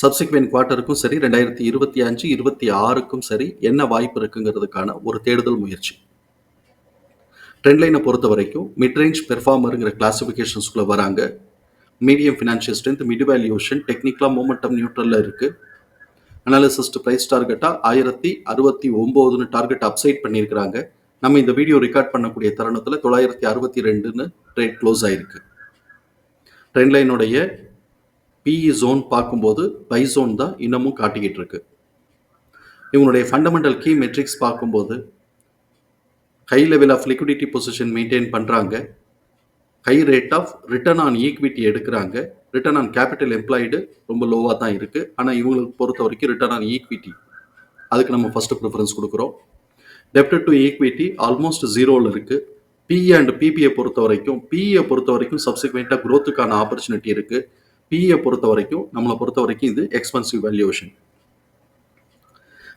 subsequent குவார்ட்டருக்கும் சரி ரெண்டாயிரத்தி இருபத்தி அஞ்சு இருபத்தி ஆறுக்கும் சரி என்ன வாய்ப்பு இருக்குங்கிறதுக்கான ஒரு தேடுதல் முயற்சி. ட்ரெண்ட் லைனை பொறுத்த வரைக்கும் மிட்ரேஞ்ச் பெர்ஃபார்மருங்கிற கிளாஸிஃபிகேஷன்ஸ்குள்ளே வராங்க medium financial strength mid valuation டெக்னிக்கலாக மூமெண்டம் நியூட்ரலில் இருக்குது அனாலிசிஸ்ட் ப்ரைஸ் டார்கெட்டாக ஆயிரத்தி அறுபத்தி ஒம்போதுன்னு டார்கெட் அப்சைட் பண்ணியிருக்கிறாங்க. நம்ம இந்த வீடியோ ரெக்கார்ட் பண்ணக்கூடிய தருணத்தில் தொள்ளாயிரத்தி அறுபத்தி ரெண்டுன்னு ட்ரேட் க்ளோஸ் ஆயிருக்கு. ட்ரெண்ட் லைனுடைய பிஇ ஜோன் பார்க்கும்போது பை ஜோன் தான் இன்னமும் காட்டிக்கிட்டு இருக்கு. இவங்களுடைய ஃபண்டமெண்டல் கீ மெட்ரிக்ஸ் பார்க்கும்போது high level of liquidity position maintain பண்ணுறாங்க high rate of return on equity எடுக்கிறாங்க. ரிட்டர்ன் ஆன் கேபிட்டல் எம்ப்ளாய்டு ரொம்ப லோவாக தான் இருக்குது ஆனால் இவங்களுக்கு பொறுத்த வரைக்கும் ரிட்டர்ன் ஆன் ஈக்விட்டி அதுக்கு நம்ம ஃபஸ்ட்டு ப்ரிஃபரன்ஸ் கொடுக்குறோம். டெப்ட் டு ஈக்விட்டி ஆல்மோஸ்ட் ஜீரோவில் இருக்குது பிஇ அண்ட் பிபியை பொறுத்த வரைக்கும் பிஇயை பொறுத்த வரைக்கும் சப்சிக்வெண்ட்டாக க்ரோத்துக்கான ஆப்பர்ச்சுனிட்டி இருக்குது பிஏ பொறுத்த வரைக்கும் நம்மளை பொறுத்த வரைக்கும் இது எக்ஸ்பென்சிவ் வேல்யூவேஷன்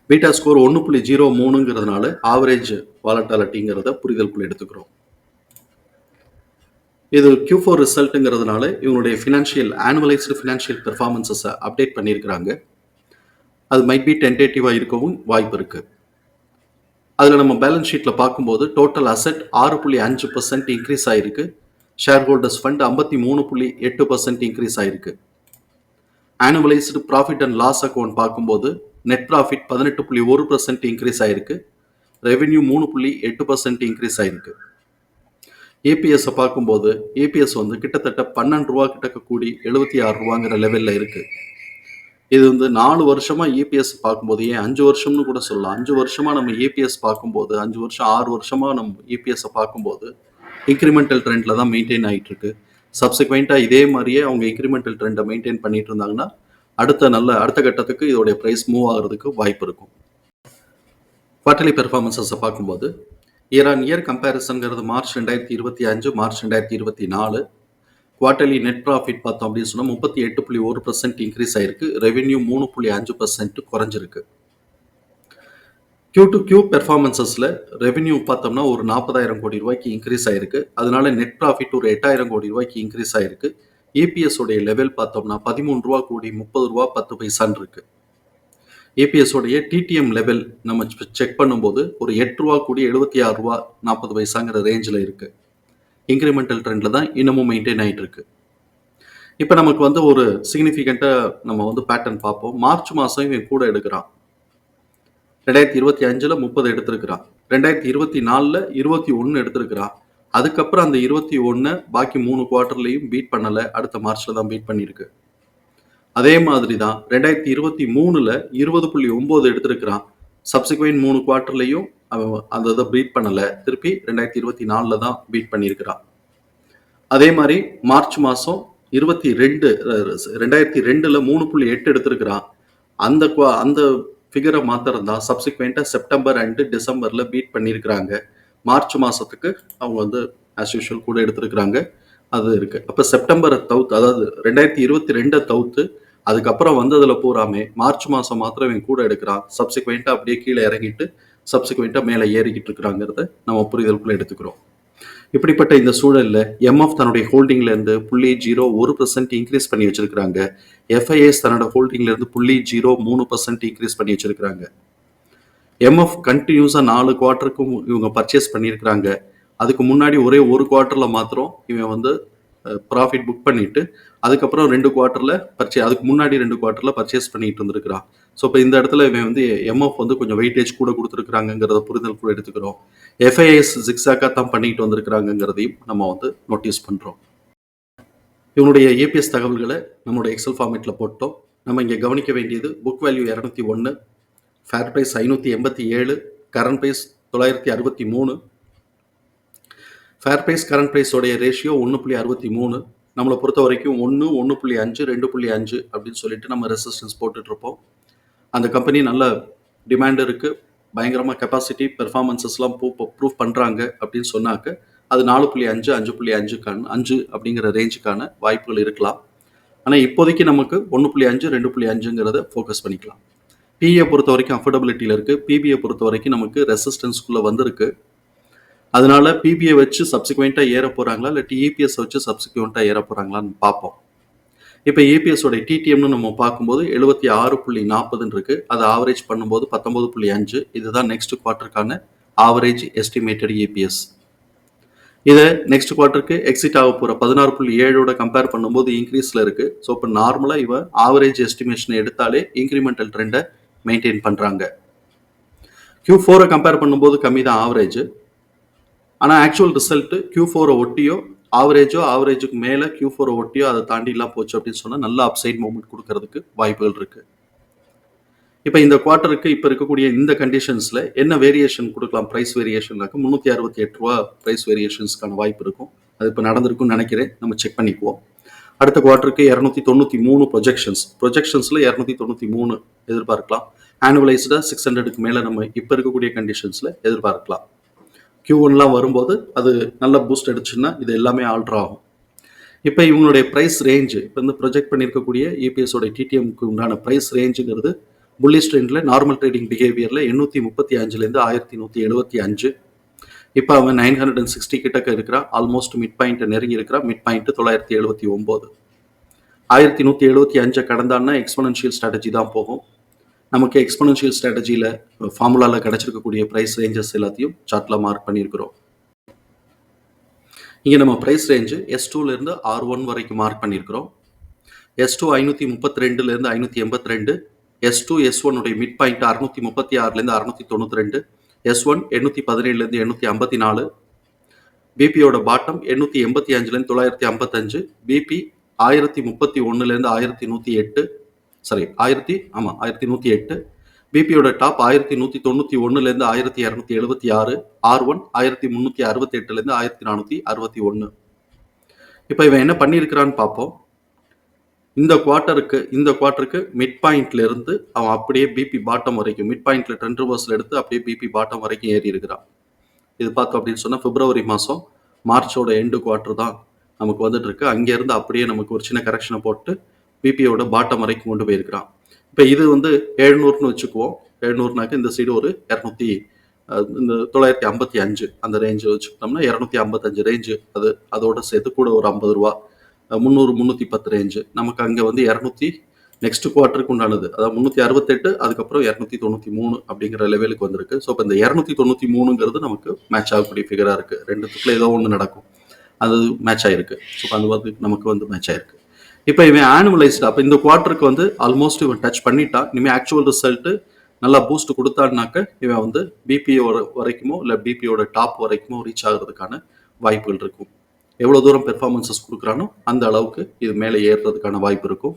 பீட்டா ஸ்கோர் ஒன்று புள்ளி ஜீரோ மூணுங்கிறதுனால ஆவரேஜ் வாலட்டாலிட்டிங்கிறத புரிதலுக்குள்ள எடுத்துக்கிறோம். இது கியூ ஃபோர் ரிசல்ட்டுங்கிறதுனால இவங்களுடைய ஃபினான்ஷியல் ஆனுவலைஸ்டு ஃபினான்ஷியல் பெர்ஃபார்மன்ஸஸை அப்டேட் பண்ணியிருக்கிறாங்க. அது மைட் பி டென்டேட்டிவாக இருக்கவும் வாய்ப்பு இருக்குது அதில் நம்ம பேலன்ஸ் ஷீட்டில் பார்க்கும்போது டோட்டல் அசெட் ஆறு புள்ளி அஞ்சு பர்சன்ட் இன்க்ரீஸ் ஆகிருக்கு ஷேர் ஹோல்டர்ஸ் ஃபண்ட் ஐம்பத்தி மூணு புள்ளி எட்டு பர்சன்ட் இன்க்ரீஸ் ஆயிருக்கு. Annualised profit and loss account பார்க்கும்போது நெட் ப்ராஃபிட் பதினெட்டு புள்ளி ஒரு பர்சன்ட் இன்க்ரீஸ் ஆயிருக்கு. ரெவென்யூ மூணு புள்ளி எட்டு பர்சன்ட் இன்க்ரீஸ் ஆயிருக்கு. ஏபிஎஸ்ஸை பார்க்கும்போது ஏபிஎஸ் வந்து கிட்டத்தட்ட பன்னெண்டு ரூபா கிட்ட கூடி எழுபத்தி ஆறு ரூபாங்கிற லெவலில் இருக்குது இது வந்து நாலு வருஷமாக ஏபிஎஸ் பார்க்கும்போது ஏன் அஞ்சு வருஷம்னு கூட சொல்லலாம். அஞ்சு வருஷமாக நம்ம ஏபிஎஸ் பார்க்கும்போது அஞ்சு வருஷம் ஆறு வருஷமாக நம்ம ஏபிஎஸ்ஸை பார்க்கும்போது இன்க்ரிமெண்டல் ட்ரெண்டில் தான் மெயின்டைன் ஆகிட்டு இருக்கு சப்சிக்வெண்ட்டாக இதே மாதிரியே அவங்க இன்க்ரிமெண்டல் ட்ரெண்டை மெயின்டைன் பண்ணிட்டு இருந்தாங்கன்னா அடுத்த நல்ல அடுத்த கட்டத்துக்கு இதோடைய ப்ரைஸ் மூவ் ஆகிறதுக்கு வாய்ப்பு இருக்கும். குவார்டர்லி பெர்ஃபார்மன்ஸஸை பார்க்கும்போது இயர் ஆன் இயர் கம்பேரிசன்கிறது மார்ச் ரெண்டாயிரத்தி இருபத்தி அஞ்சு மார்ச் ரெண்டாயிரத்தி இருபத்தி நாலு. குவார்டர்லி நெட் ப்ராஃபிட் பார்த்தோம் அப்படின்னு சொன்னால் முப்பத்தி எட்டு புள்ளி ஒரு பர்சன்ட் இன்க்ரீஸ் ஆயிருக்கு. ரெவென்யூ மூணு புள்ளி அஞ்சு பர்சன்ட் குறைஞ்சிருக்கு. கியூ டு கியூ பெர்ஃபார்மன்சஸில் ரெவென்யூ பார்த்தோம்னா ஒரு நாற்பதாயிரம் கோடி ரூபாய்க்கு இன்க்ரீஸ் ஆயிருக்கு. அதனால நெட் ப்ராஃபிட் ஒரு எட்டாயிரம் கோடி ரூபாய்க்கு இன்க்ரீஸ் ஆயிருக்கு. ஏபிஎஸ் உடைய லெவல் பார்த்தோம்னா பதிமூணு ரூபா கோடி முப்பது ரூபா பத்து பைசான் இருக்கு. ஏபிஎஸ் உடைய டிடிஎம் லெவல் நம்ம செக் பண்ணும்போது ஒரு எட்டு ரூபா கூடி எழுபத்தி ஆறு ரூபா நாற்பது பைசாங்கிற ரேஞ்சில் இருக்கு. இன்க்ரிமெண்டல் ட்ரெண்டில் தான் இன்னமும் மெயின்டைன் ஆகிட்டு இருக்கு. இப்போ நமக்கு வந்து ஒரு சிக்னிஃபிகண்ட்டாக நம்ம வந்து பேட்டர்ன் பார்ப்போம். மார்ச் மாதம் இவன் கூட எடுக்கிறான். ரெண்டாயிரத்தி இருபத்தி அஞ்சில் முப்பது எடுத்திருக்கிறான் ரெண்டாயிரத்தி இருபத்தி நாலில் இருபத்தி ஒன்று எடுத்திருக்கிறான் அதுக்கப்புறம் அந்த இருபத்தி ஒன்று பாக்கி மூணு குவார்ட்டர்லையும் பீட் பண்ணலை. அடுத்த மார்ச்சில் தான் பீட் பண்ணியிருக்கு அதே மாதிரி தான் ரெண்டாயிரத்தி இருபத்தி மூணில் இருபது புள்ளி ஒம்பது எடுத்திருக்கிறான் சப்சிக்வெண்ட் மூணு குவார்ட்டர்லையும் அவன் அந்த இதை பீட் பண்ணலை. திருப்பி ரெண்டாயிரத்தி இருபத்தி நாலில் தான் பீட் பண்ணியிருக்கிறான் அதே மாதிரி மார்ச் மாதம் இருபத்தி ரெண்டு ரெண்டாயிரத்தி ரெண்டில் மூணு புள்ளி எட்டு எடுத்திருக்கிறான் அந்த குவா அந்த ஃபிகரை மாத்திரம் சப்சிக்வெண்ட்டாக செப்டம்பர் அண்டு டிசம்பரில் பீட் பண்ணியிருக்கிறாங்க மார்ச் மாதத்துக்கு அவங்க வந்து ஆஸ் யூஷுவல் கூட எடுத்திருக்கிறாங்க. அது இருக்குது அப்போ செப்டம்பரை தவுத்து அதாவது ரெண்டாயிரத்தி இருபத்தி ரெண்டை தவுத்து அதுக்கப்புறம் வந்ததில் பூராமே மார்ச் மாதம் மாத்திரம் இவன் கூட எடுக்கிறான். சப்சிக்வெண்ட்டாக அப்படியே கீழே இறங்கிட்டு சப்சிக்வெண்ட்டாக மேலே ஏறிக்கிட்டு இருக்கிறாங்கிறத நம்ம புரிதலுக்குள்ளே எடுத்துக்கிறோம். இப்படிப்பட்ட இந்த சூழலில் எம்எஃப் தன்னுடைய ஹோல்டிங்லேருந்து புள்ளி ஜீரோ ஒரு பர்சன்ட் இன்க்ரீஸ் பண்ணி வச்சிருக்கிறாங்க. எஃப்ஐஎஸ் தன்னோட ஹோல்டிங்லேருந்து புள்ளி ஜீரோ மூணு பர்சன்ட் இன்க்ரீஸ் பண்ணி வச்சிருக்கிறாங்க. எம்எஃப் கண்டினியூஸாக நாலு குவார்ட்டருக்கும் இவங்க பர்ச்சேஸ் பண்ணியிருக்கிறாங்க. அதுக்கு முன்னாடி ஒரே ஒரு குவார்ட்டரில் மாத்திரம் இவன் வந்து ப்ராஃபிட் புக் பண்ணிட்டு அதுக்கப்புறம் ரெண்டு குவார்ட்டரில் பர்ச்சே அதுக்கு முன்னாடி ரெண்டு குவார்ட்டரில் பர்ச்சேஸ் பண்ணிட்டு இருந்திருக்கிறான் ஸோ இப்போ இந்த இடத்துல இவன் வந்து எம்எஃப் வந்து கொஞ்சம் வெயிட்டேஜ் கூட கொடுத்துருக்குறாங்கிறத புரிதல் கூட எடுத்துக்கிறோம். எஃப்ஐஎஸ் ஜிக்ஸாக்காக தான் பண்ணிட்டு வந்திருக்கிறாங்கிறதையும் நம்ம வந்து நோட்டீஸ் பண்ணுறோம் இவனுடைய ஏபிஎஸ் தகவல்களை நம்மளுடைய எக்ஸல் ஃபார்மேட்டில் போட்டோம். நம்ம இங்கே கவனிக்க வேண்டியது புக் வேல்யூ இரநூத்தி ஒன்று ஃபேர் ப்ரைஸ் ஐநூற்றி எண்பத்தி ஏழு கரண்ட் ப்ரைஸ் தொள்ளாயிரத்தி அறுபத்தி மூணு. ஃபேர் ப்ரைஸ் கரண்ட் ப்ரைஸோடைய ரேஷியோ ஒன்று புள்ளி அறுபத்தி மூணு. நம்மளை பொறுத்த வரைக்கும் ஒன்று ஒன்று புள்ளி அஞ்சு ரெண்டு புள்ளி அஞ்சு அப்படின்னு சொல்லிட்டு நம்ம ரெசிஸ்டன்ஸ் போட்டுட்ருப்போம் அந்த கம்பெனி நல்ல டிமாண்ட் இருக்குது பயங்கரமாக கெப்பாசிட்டி பெர்ஃபார்மன்ஸஸ்லாம் ப்ரூவ் ப்ரூவ் பண்ணுறாங்க அப்படின்னு சொன்னாக்க அது நாலு புள்ளி அஞ்சு அஞ்சு புள்ளி அஞ்சுக்கான அஞ்சு அப்படிங்கிற ரேஞ்சுக்கான வாய்ப்புகள் இருக்கலாம். ஆனால் இப்போதைக்கு நமக்கு ஒன்று புள்ளி அஞ்சு ரெண்டு புள்ளி அஞ்சுங்கிறத ஃபோக்கஸ் பண்ணிக்கலாம். பிஏ பொறுத்த வரைக்கும் அஃபோர்டபிலிட்டியில் இருக்குது பிபிஏ பொறுத்த வரைக்கும் நமக்கு ரெசிஸ்டன்ஸ்குள்ளே வந்திருக்கு. அதனால பிபிஏ வச்சு சப்சிக்வெண்ட்டாக ஏற போகிறாங்களா இல்லை டிஇபிஎஸ் வச்சு சப்சிக்வெண்ட்டாக ஏற போகிறாங்களான்னு பார்ப்போம். இப்போ ஏபிஎஸோட டிடிஎம்னு நம்ம பார்க்கும்போது எழுபத்தி ஆறு புள்ளி நாற்பதுன்னு இருக்கு. அதை ஆவரேஜ் பண்ணும்போது பத்தொன்பது புள்ளி அஞ்சு. இதுதான் நெக்ஸ்ட் குவார்ட்டருக்கான ஆவரேஜ் எஸ்டிமேட்டட் ஏபிஎஸ் இதை நெக்ஸ்ட் குவார்ட்டருக்கு எக்ஸிட் ஆக போகிற பதினாறு புள்ளி ஏழோட கம்பேர் பண்ணும்போது இன்க்ரீஸில் இருக்கு. ஸோ இப்போ நார்மலாக இவன் ஆவரேஜ் எஸ்டிமேஷன் எடுத்தாலே இன்க்ரிமெண்டல் ட்ரெண்டை மெயின்டைன் பண்ணுறாங்க கியூ ஃபோரை கம்பேர் பண்ணும்போது கம்மி தான் ஆவரேஜ் ஆனால் ஆக்சுவல் ரிசல்ட்டு கியூ ஃபோரை ஒட்டியோ ஆவரேஜோ ஆவரேஜுக்கு மேலே கியூ ஃபோரை ஒட்டியோ அதை தாண்டிலாம் போச்சு அப்படின்னு சொன்னால் நல்ல அப்சைட் மூவ்மெண்ட் கொடுக்கறதுக்கு வாய்ப்புகள் இருக்குது இப்போ இந்த குவார்ட்டருக்கு இப்போ இருக்கக்கூடிய இந்த கண்டிஷன்ஸில் என்ன வேரியேஷன் கொடுக்கலாம்? ப்ரைஸ் வேரியேஷன்னாக்க முந்நூற்றி அறுபத்தி எட்டு ரூபா ப்ரைஸ் வேரியேஷன்ஸ்க்கான வாய்ப்பு இருக்கும். அது இப்போ நடந்திருக்கும்னு நினைக்கிறேன். நம்ம செக் பண்ணிக்குவோம். அடுத்த குவார்ட்டருக்கு இரநூத்தி தொண்ணூற்றி மூணு ப்ரொஜெக்ஷன்ஸ் ப்ரொஜெக்ஷன்ஸில் இரநூத்தி தொண்ணூற்றி மூணு எதிர்பார்க்கலாம். ஆனுவலைஸ்டாக சிக்ஸ் ஹண்ட்ரடுக்கு மேலே நம்ம இப்போ இருக்கக்கூடிய கண்டிஷன்ஸில் எதிர்பார்க்கலாம். கியூ ஒன்லாம் வரும்போது அது நல்ல பூஸ்ட் அடிச்சுன்னா இது எல்லாமே ஆல்ட்ரு ஆகும். இப்போ இவங்களுடைய ப்ரைஸ் ரேஞ்சு இப்போ வந்து ப்ரொஜெக்ட் பண்ணியிருக்கக்கூடிய இபிஎஸோட டிடிஎம்க்கு உண்டான ப்ரைஸ் ரேஞ்சுங்கிறது புல்லிஷ் ட்ரெண்டில் நார்மல் ட்ரேடிங் பிஹேவியரில் எண்ணூற்றி முப்பத்தி அஞ்சுலேருந்து ஆயிரத்தி நூற்றி எழுபத்தி அஞ்சு. இப்போ அவன் நைன் ஹண்ட்ரட் அண்ட் சிக்ஸ்டி கிட்டக்க இருக்கிறா ஆல்மோஸ்ட் மிட் பாயிண்ட்டை நெருங்கி இருக்கிறா மிட் பாயிண்ட் தொள்ளாயிரத்தி எழுபத்தி ஒம்பது. ஆயிரத்தி நூற்றி எழுபத்தி அஞ்சை கடந்தான்னா எக்ஸ்பனன்ஷியல் ஸ்ட்ராட்டஜி தான் போகும். நமக்கு எக்ஸ்பனன்ஷியல் ஸ்ட்ராட்டஜியில் ஃபார்முலாவில் கிடச்சிருக்கக்கூடிய ப்ரைஸ் ரேஞ்சஸ் எல்லாத்தையும் சார்ட்டில் மார்க் பண்ணியிருக்கிறோம். இங்கே நம்ம ப்ரைஸ் ரேஞ்சு எஸ் டூலேருந்து ஆர் ஒன் வரைக்கும் மார்க் பண்ணியிருக்கிறோம். எஸ் டூ ஐநூற்றி முப்பத்தி ரெண்டுலேருந்து ஐநூற்றி எண்பத்தி ரெண்டு எஸ் டூ எஸ் ஒன்னுடைய மிட் பாயிண்ட் அறுநூற்றி முப்பத்தி ஆறுலேருந்து அறுநூற்றி தொண்ணூற்றி ரெண்டு எஸ் ஒன் எண்ணூற்றி பதினேழுலேருந்து எண்ணூற்றி ஐம்பத்தி நாலு பிபியோட பாட்டம் எண்ணூற்றி எண்பத்தி அஞ்சுலேருந்து தொள்ளாயிரத்தி ஐம்பத்தஞ்சு பிபி ஆயிரத்தி முப்பத்தி ஒன்றுலேருந்து ஆயிரத்தி நூற்றி எட்டு சாரி ஆயிரத்தி ஆமாம் ஆயிரத்தி நூற்றி எட்டு. பிபியோட டாப் ஆயிரத்தி நூற்றி தொண்ணூற்றி ஒன்றுலேருந்து ஆயிரத்தி இரநூத்தி எழுபத்தி ஆறு. ஆர் ஒன் ஆயிரத்தி முந்நூற்றி அறுபத்தி எட்டுலேருந்து ஆயிரத்தி நானூற்றி அறுபத்தி ஒன்று இப்போ இவன் என்ன பண்ணியிருக்கிறான்னு பார்ப்போம் இந்த குவார்ட்டருக்கு இந்த குவார்ட்டருக்கு மிட் பாயிண்ட்ல இருந்து அவன் அப்படியே பிபி பாட்டம் வரைக்கும் மிட் பாயிண்ட்ல டென் ரிவர்ஸ்ல எடுத்து அப்படியே பிபி பாட்டம் வரைக்கும் ஏறி இருக்கிறான். இது பார்த்தோம் அப்படின்னு சொன்னால் பிப்ரவரி மாதம் மார்ச்சோட எண்டு குவார்ட்டர் தான் நமக்கு வந்துட்டு இருக்கு. அங்கேருந்து அப்படியே நமக்கு ஒரு சின்ன கரெக்ஷனை போட்டு பிபியோட பாட்டம் வரைக்கும் கொண்டு போயிருக்கிறான். இப்போ இது வந்து எழுநூறுன்னு வச்சுக்குவோம். எழுநூறுனாக்க இந்த சைடு ஒரு இரநூத்தி இந்த தொள்ளாயிரத்தி ஐம்பத்தி அஞ்சு அந்த ரேஞ்சு வச்சுக்கிட்டோம்னா இரநூத்தி ஐம்பத்தஞ்சு ரேஞ்சு அது அதோட சேர்த்து கூட ஒரு ஐம்பது ரூபா முந்நூறு முந்நூற்றி பத்து ரேஞ்சு நமக்கு அங்கே வந்து இரநூத்தி நெக்ஸ்ட் குவார்ட்டருக்கு உண்டானது. அதாவது முந்நூற்றி அறுபத்தெட்டு அதுக்கப்புறம் இரநூத்தி தொண்ணூற்றி மூணு அப்படிங்கிற லெவலுக்கு வந்திருக்கு. ஸோ இப்போ இந்த இரநூத்தி தொண்ணூற்றி மூணுங்கிறது நமக்கு மேட்ச் ஆகக்கூடிய ஃபிகராக இருக்குது ரெண்டுத்துக்குள்ள ஏதோ ஒன்று நடக்கும். அது மேட்ச் ஆயிருக்கு. ஸோ அந்த வந்து நமக்கு வந்து மேட்ச் ஆயிருக்கு. இப்போ இவன் ஆனுவலைஸ்டு அப்போ இந்த குவார்ட்டருக்கு வந்து ஆல்மோஸ்ட் இவன் டச் பண்ணிட்டான் இனிமேல் ஆக்சுவல் ரிசல்ட்டு நல்லா பூஸ்ட் கொடுத்தான்னாக்க இவன் வந்து பிபிஓ வரைக்குமோ இல்லை பிபியோட டாப் வரைக்குமோ ரீச் ஆகிறதுக்கான வாய்ப்புகள் இருக்கும். எவ்வளோ தூரம் பெர்ஃபார்மன்சஸ் கொடுக்குறானோ அந்த அளவுக்கு இது மேலே ஏறுறதுக்கான வாய்ப்பு இருக்கும்.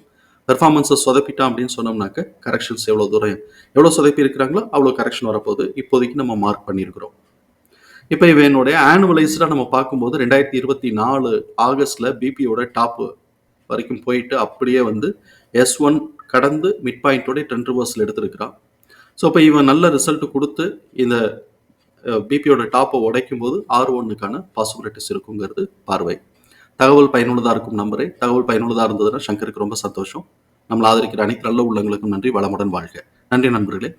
பெர்ஃபார்மன்ஸை சொதப்பிட்டான் அப்படின்னு சொன்னோம்னாக்க கரெக்ஷன்ஸ் எவ்வளோ தூரம் எவ்வளோ சொதப்பி இருக்கிறாங்களோ அவ்வளோ கரெக்ஷன் வரப்போகுது. இப்போதைக்கு நம்ம மார்க் பண்ணியிருக்கிறோம். இப்போ இவனுடைய ஆனுவலைஸ்டாக நம்ம பார்க்கும்போது ரெண்டாயிரத்தி இருபத்தி நாலு ஆகஸ்டில் பிபியோட டாப் வரைக்கும் போயிட்டு அப்படியே வந்து எஸ் ஒன் கடந்து மிட் பாயிண்ட்டோடய டென் ரிவர்ஸில் எடுத்திருக்கிறான். ஸோ இப்போ இவன் நல்ல ரிசல்ட் கொடுத்து இந்த பிபியோட டாப்பை உடைக்கும் போது ஆர் ஒன்னுக்கான பாசிபிலிட்டிஸ் இருக்குங்கிறது பார்வை. தகவல் பயனுள்ளதாக இருக்கும் நம்பரே தகவல் பயனுள்ளதாக இருந்ததுன்னா சங்கருக்கு ரொம்ப சந்தோஷம். நம்மளை ஆதரிக்கிற அனைத்து நல்ல உள்ளங்களுக்கும் நன்றி. வளமுடன் வாழ்க. நன்றி நண்பர்களே.